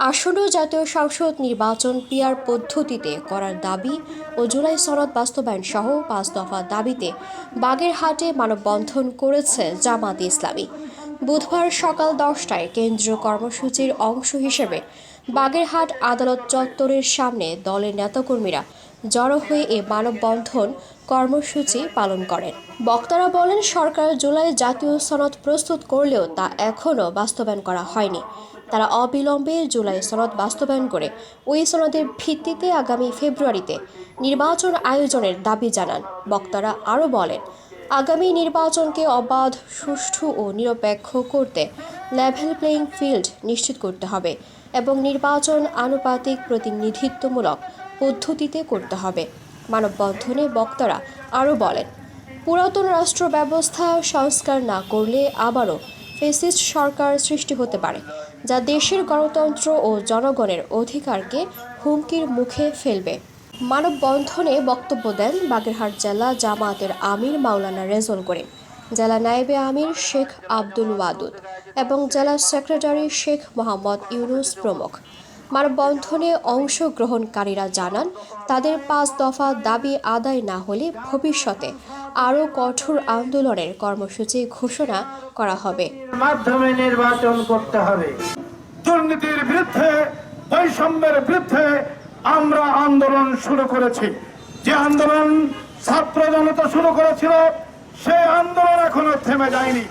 আসন্ন জাতীয় সংসদ নির্বাচন পিয়ার পদ্ধতিতে করার দাবি ও জুলাই সনদ বাস্তবায়ন সহ পাঁচ দফা দাবিতে বাগেরহাটে মানববন্ধন করেছে জামাত ইসলামী। বুধবার সকাল দশটায় কেন্দ্রীয় কর্মসূচির অংশ হিসেবে বাগেরহাট আদালত চত্বরের সামনে দলের নেতাকর্মীরা জড়ো হয়ে এ মানববন্ধন কর্মসূচি পালন করেন। বক্তারা বলেন, সরকার জুলাই জাতীয় সনদ প্রস্তুত করলেও তা এখনও বাস্তবায়ন করা হয়নি। তারা অবিলম্বে জুলাই সনদ বাস্তবায়ন করে ওই সনদের ভিত্তিতে আগামী ফেব্রুয়ারিতে নির্বাচন আয়োজনের দাবি জানান। বক্তারা আরও বলেন, আগামী নির্বাচনকে অবাধ, সুষ্ঠু ও নিরপেক্ষ করতে লেভেল প্লেয়িং ফিল্ড নিশ্চিত করতে হবে এবং নির্বাচন আনুপাতিক প্রতিনিধিত্বমূলক পদ্ধতিতে করতে হবে। মানববন্ধনে বক্তারা আরও বলেন, পুরাতন রাষ্ট্র ব্যবস্থা সংস্কার না করলে আবারও ফেসিস্ট সরকার সৃষ্টি হতে পারে, যা দেশের গণতন্ত্র ও জনগণের অধিকারকে হুমকির মুখে ফেলবে। মানববন্ধনে বক্তব্য দেন বাগেরহাট জেলা জামায়াতের আমির মাওলানা রেজল করিম। জেলা নায়েবে আমির শেখ আব্দুল ওয়াদুদ এবং জেলা সেক্রেটারি শেখ মোহাম্মদ ইউনুস প্রমুখ। মানববন্ধনে অংশগ্রহণকারীরা জানান, তাদের পাঁচ দফা দাবি আদায় না হলে ভবিষ্যতে আরও কঠোর আন্দোলনের কর্মসূচি ঘোষণা করা হবে। মাধ্যমে নির্বাচন করতে হবে। দুর্নীতির বিরুদ্ধে, বৈষম্যের বিরুদ্ধে আমরা আন্দোলন শুরু করেছি। যে আন্দোলন ছাত্র জনতা শুরু করেছিল সেই থেমে যায়নি